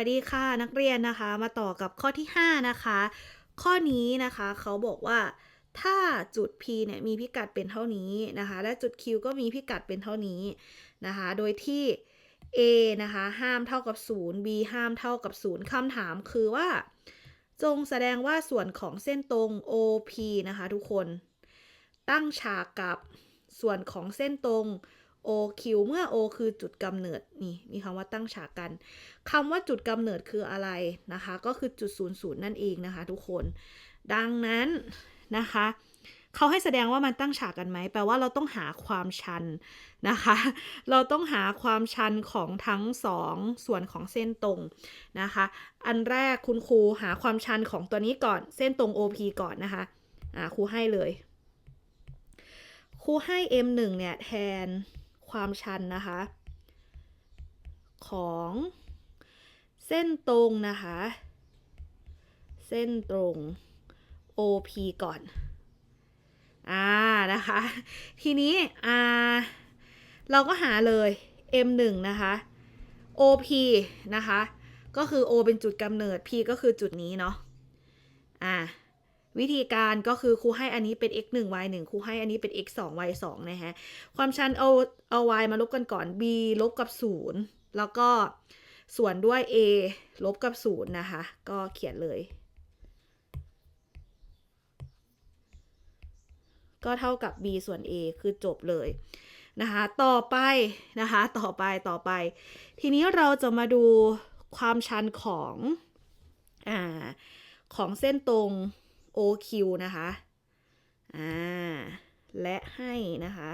วัสดีค่ะนักเรียนนะคะ มาต่อกับข้อที่ 5 นะคะ ข้อนี้นะคะเขาบอกว่าถ้าจุด P เนี่ยมีพิกัดเป็นเท่านี้นะคะ และจุด Q ก็มีพิกัดเป็นเท่านี้นะคะ โดยที่ A นะคะห้ามเท่ากับ 0 B ห้ามเท่ากับ 0คำถามคือว่า จงแสดงว่าส่วนของเส้นตรง OP นะคะทุกคน ตั้งฉากกับส่วนของเส้นตรง OQ เมื่อ O คือจุดกำเนิดนี่มีคำว่าตั้งฉากกันคำว่าจุดกำเนิดคืออะไรนะคะ ก็คือจุด00นั่นเองนะคะทุกคน ดังนั้นนะคะเขาให้แสดงว่ามันตั้งฉากกันไหมแปลว่าเราต้องหาความชันนะคะ เราต้องหาความชันของทั้งสองส่วนของเส้นตรงนะคะ อันแรกคุณครูหาความชันของตัวนี้ก่อนเส้นตรง OP ก่อนนะคะอ่าครูให้เลย ครูให้ M1 เนี่ยแทน ความชันนะคะ ของเส้นตรงนะคะ เส้นตรง OP ก่อนอ่านะคะ ทีนี้อ่าเราก็หาเลย M1 นะคะ OP นะคะ ก็คือ O เป็นจุดกำเนิด P ก็คือจุดนี้เนาะอ่า วิธีการก็คือครูให้อันนี้เป็น x 1 y 1ครูให้อันนี้เป็น x 2 y 2นะฮะ ความชันเอาเอา y มาลบกันก่อน b ลบกับ 0 แล้วก็ส่วนด้วย a ลบกับ 0 นะคะ ก็เขียนเลย ก็เท่ากับ b ส่วน a คือจบเลยนะคะ ต่อไปนะคะ ต่อไป ต่อไป ทีนี้เราจะมาดูความชันของ อ่า ของเส้นตรง OQ นะคะ อ่า และให้นะคะ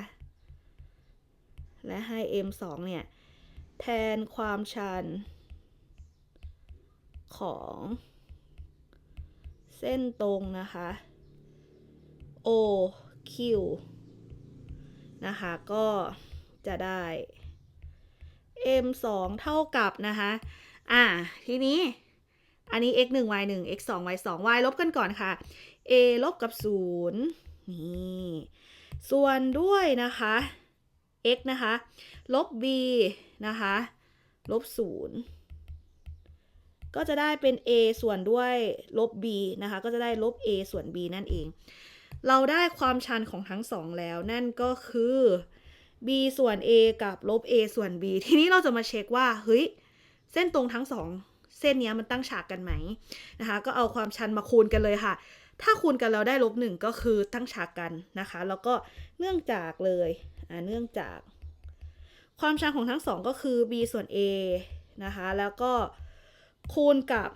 และให้ M2 เนี่ย แทนความชันของเส้นตรงนะคะ OQ นะคะ ก็จะได้ M2 เท่ากับนะคะ อ่า ทีนี้ อันนี้ x 1 y 1 x 2 y 2 y ลบกันก่อนค่ะ a ลบกับ 0 นี่ ส่วนด้วยนะคะ x นะคะ ลบ b นะคะ ลบ 0 ก็จะได้เป็น a ส่วนด้วยลบ b นะคะ ก็จะได้ลบ a ส่วน b นั่นเอง เราได้ความชันของทั้งสองแล้ว นั่นก็คือ b ส่วน a กับลบ a ส่วน b ทีนี้เราจะมาเช็คว่า เฮ้ย เส้นตรงทั้งสอง เส้นนี้มันตั้งฉากกันไหมนะคะ ก็เอาความชันมาคูณกันเลยค่ะ ถ้าคูณกันแล้วได้ลบหนึ่งก็คือตั้งฉากกันนะคะ แล้วก็เนื่องจากเลยอ่าเนื่องจาก ความชันของทั้งสองก็คือ b ส่วน a นะคะ แล้วก็คูณกับ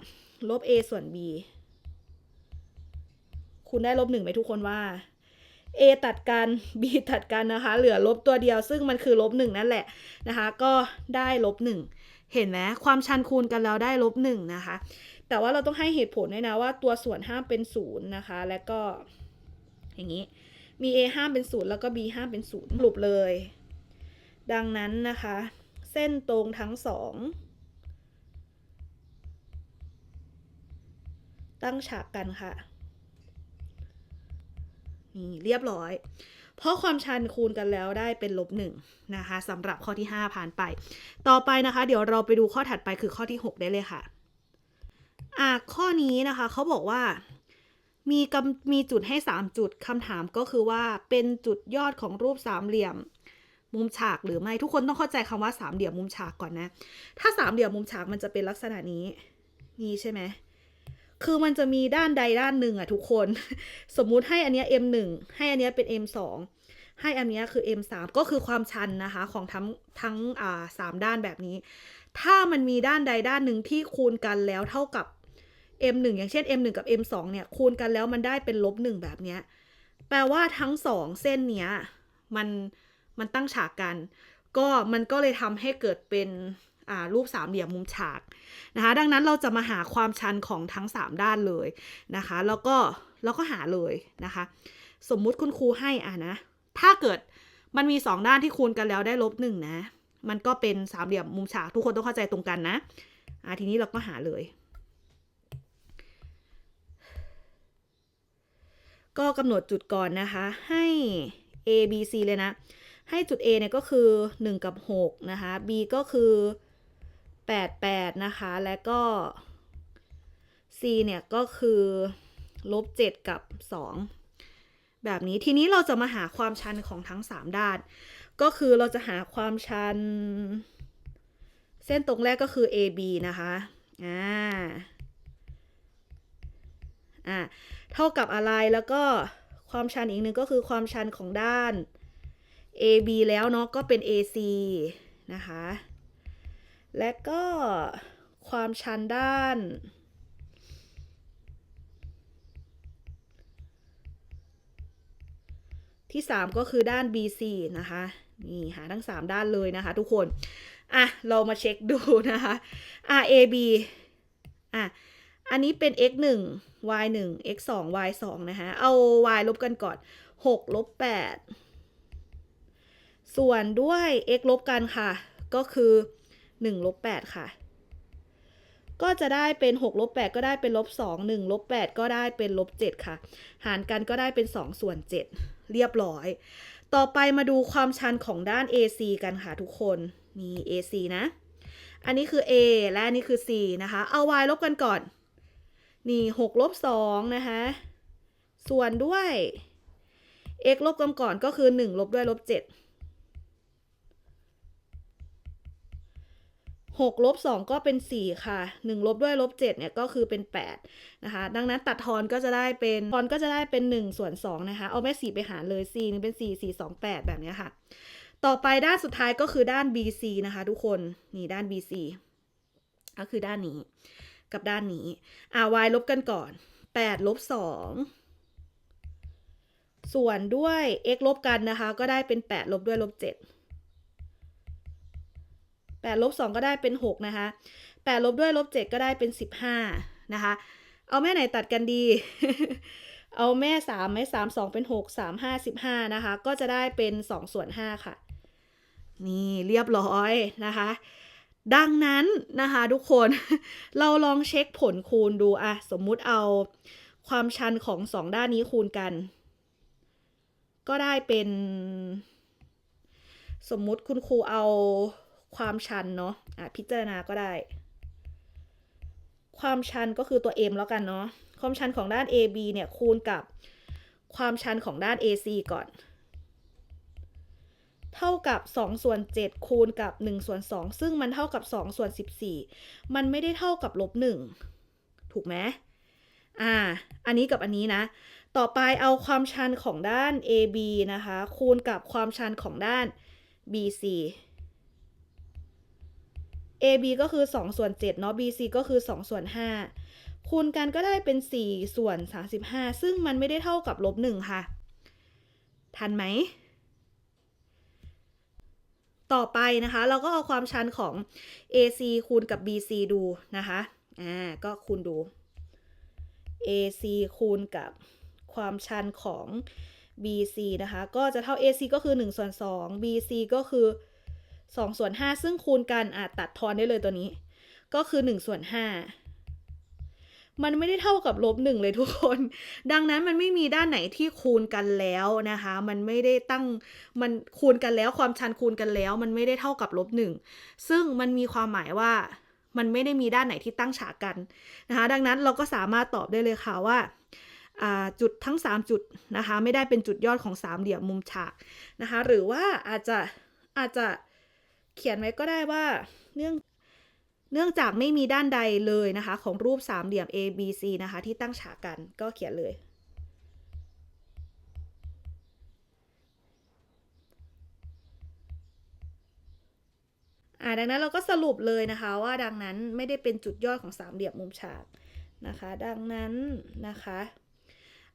ลบ a ส่วน b คูณได้ลบหนึ่งไหมทุกคนว่า a ตัดกัน b ตัดกันนะคะ เหลือลบตัวเดียว ซึ่งมันคือลบหนึ่งนั่นแหละนะคะ ก็ได้ลบหนึ่ง เห็นไหมความชันคูณกันแล้วได้ลบหนึ่งนะคะ แต่ว่าเราต้องให้เหตุผลด้วยนะว่าตัวส่วนห้ามเป็นศูนย์นะคะ แล้วก็อย่างนี้ มี a ห้ามเป็นศูนย์แล้วก็ b ห้ามเป็นศูนย์สรุปเลย ดังนั้นนะคะ เส้นตรงทั้งสองตั้งฉากกันค่ะ นี่เรียบร้อย เพราะความชันคูณกันแล้วได้เป็นลบหนึ่งนะคะสำหรับข้อที่ 5 ผ่านไป ต่อไปนะคะ เดี๋ยวเราไปดูข้อถัดไปคือข้อที่ 6 ได้เลยค่ะอะข้อนี้นะคะเขาบอกว่ามีกำมีจุดให้ 3 จุดคำถามก็คือว่าเป็นจุดยอดของรูปสามเหลี่ยมมุมฉากหรือไม่ทุกคนต้องเข้าใจคำว่าสามเหลี่ยมมุมฉากก่อนนะ ถ้าสามเหลี่ยมมุมฉากมันจะเป็นลักษณะนี้ นี่ใช่ไหม คือมันจะมีด้านใดด้านหนึ่งอะทุกคน สมมุติให้อันเนี้ย M1 ให้อันเนี้ยเป็น M2 ให้อันเนี้ยคือ M3 ก็คือความชันนะคะของทั้งทั้งอ่าสามด้านแบบนี้ ถ้ามันมีด้านใดด้านหนึ่งที่คูณกันแล้วเท่ากับ M1 อย่างเช่น M1 กับ M2 เนี่ยคูณกันแล้วมันได้เป็นลบหนึ่งแบบเนี้ย แปลว่าทั้งสองเส้นเนี้ยมันมันตั้งฉากกัน ก็มันก็เลยทำให้เกิดเป็น รูปสามเหลี่ยมมุมฉากนะคะดังนั้นเราจะมาหาความชันของทั้ง 3 ด้านเลยนะคะแล้วก็แล้วก็หาเลยนะคะ สมมุติคุณครูให้อะนะถ้าเกิดมันมี 2 ด้านที่คูณกันแล้วได้ลบหนึ่งนะ มันก็เป็นสามเหลี่ยมมุมฉากทุกคนต้องเข้าใจตรงกันนะอะทีนี้เราก็หาเลย ก็กำหนดจุดก่อนนะคะให้ A B C เลยนะ ให้จุด A เนี่ยก็คือ 1 กับ 6 นะคะ B ก็คือ 8 8 นะคะ และก็ c เนี่ยก็คือลบ7กับ 2 แบบนี้ทีนี้เราจะมาหาความชันของทั้ง 3 ด้าน ก็คือเราจะหาความชัน เส้นตรงแรกก็คือ AB นะคะอ่าอ่าเท่ากับอะไรแล้วก็ความชันอีกหนึ่งก็คือความชันของด้าน AB แล้วเนาะก็เป็น AC นะคะ และก็ความชันด้าน ที่ 3 ก็คือด้าน BC นะคะ นี่หาทั้ง 3 ด้านเลยนะคะทุกคน อะ เรามาเช็คดูนะคะอะ AB อะ อันนี้เป็น x 1 y 1 x 2 y 2นะคะ เอา y ลบกันก่อน6ลบ8ส่วนด้วย x ลบกันค่ะ ก็คือ 1ลบ8ค่ะ ก็จะได้เป็น6ลบ8ก็ได้เป็นลบ2 1ลบ8ก็ได้เป็นลบ7ค่ะ หารกันก็ได้เป็น 2 ส่วน 7 เรียบร้อย ต่อไปมาดูความชันของด้าน AC กันค่ะทุกคนนี่ AC นะ อันนี้คือ A และอันนี้คือ C นะคะ เอา y ลบกันก่อน นี่6ลบ2นะคะส่วนด้วย x ลบกันก่อนก็คือ 1 ลบด้วยลบ7 6ลบ2ก็เป็น 4 ค่ะ 1 ลบด้วยลบ7เนี่ยก็คือเป็น 8 นะคะ ดังนั้นตัดทอนก็จะได้เป็นทอนก็จะได้เป็น 1 ส่วน 2 นะคะ เอาแม่ 4 ไปหารเลย4 1เป็น 4 4 2 8 แบบนี้ค่ะ ต่อไปด้านสุดท้ายก็คือด้าน BC นะคะทุกคน นี่ด้าน BC ก็คือด้านนี้กับด้านนี้ อ่า y ลบกันก่อน 8 ลบ 2 ส่วนด้วย x ลบกันนะคะ ก็ได้เป็น 8 ลบด้วยลบ 7 8ลบ2ก็ได้เป็น 6 นะคะ8ลบด้วยลบ7ก็ได้เป็น 15 นะคะ เอาแม่ไหนตัดกันดี เอาแม่ 3 ไหม3 2 เป็น 6 3 5 15 นะคะ ก็จะได้เป็น 2 ส่วน 5 ค่ะ นี่เรียบร้อยนะคะ ดังนั้นนะคะทุกคนเราลองเช็คผลคูณดูอะสมมุติเอาความชันของสองด้านนี้คูณกัน ก็ได้เป็น สมมุติคุณครูเอา ความชันเนาะะพิจารณาก็ได้ ความชันก็คือตัว m แล้วกันเนาะความชันของด้าน AB เนี่ยคูณกับความชันของด้าน AC ก่อน เท่ากับ2ส่วน7คูณกับ1ส่วน2ซึ่งมันเท่ากับ2ส่วน14 มันไม่ได้เท่ากับลบ1ถูกไหมอ่า อันนี้กับอันนี้นะ ต่อไปเอาความชันของด้าน AB นะคะ คูณกับความชันของด้าน BC AB ก็คือ 2 ส่วน7เนาะ BC ก็คือ 2 ส่วน 5 คูณกันก็ได้เป็น 4 ส่วน 35 ซึ่งมันไม่ได้เท่ากับลบ1ค่ะ ทันไหม ต่อไปนะคะ เราก็เอาความชันของ AC คูณกับ BC ดูนะคะ อ่า ก็คูณดู AC คูณกับความชันของ BC นะคะ ก็จะเท่า AC ก็คือ1ส่วน2 BC ก็คือ 2ส่วน5ซึ่งคูณกันอาจตัดทอนได้เลยตัวนี้ ก็คือ1ส่วน5มันไม่ได้เท่ากับลบหนึ่งเลยทุกคน ดังนั้นมันไม่มีด้านไหนที่คูณกันแล้วนะคะ มันไม่ได้ตั้งมันคูณกันแล้วความชันคูณกันแล้ว มันไม่ได้เท่ากับลบหนึ่งซึ่งมันมีความหมายว่ามันไม่ได้มีด้านไหนที่ตั้งฉากกันนะคะ ดังนั้นเราก็สามารถตอบได้เลยค่ะว่าจุดทั้ง 3 จุดนะคะ ไม่ได้เป็นจุดยอดของสามเหลี่ยมมุมฉากนะคะ หรือว่าอาจจะอาจจะ เขียนไว้ก็ได้ว่าเนื่องเนื่องจากไม่มีด้านใดเลยนะคะ ของรูปสามเหลี่ยม A B C นะคะ ที่ตั้งฉากกันก็เขียนเลยอ่าดังนั้นเราก็สรุปเลยนะคะว่าดังนั้นไม่ได้เป็นจุดยอดของสามเหลี่ยมมุมฉากนะคะ ดังนั้นนะคะ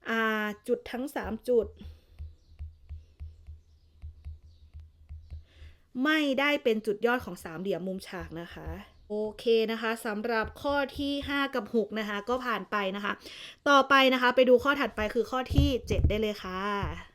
อ่าจุดทั้ง 3 จุด ไม่ได้เป็นจุดยอดของสามเหลี่ยมมุมฉากนะคะโอเคนะคะสำหรับข้อที่ 5 กับ 6 นะคะ ก็ผ่านไปนะคะ ต่อไปนะคะ ไปดูข้อถัดไปคือข้อที่ 7 ได้เลยค่ะ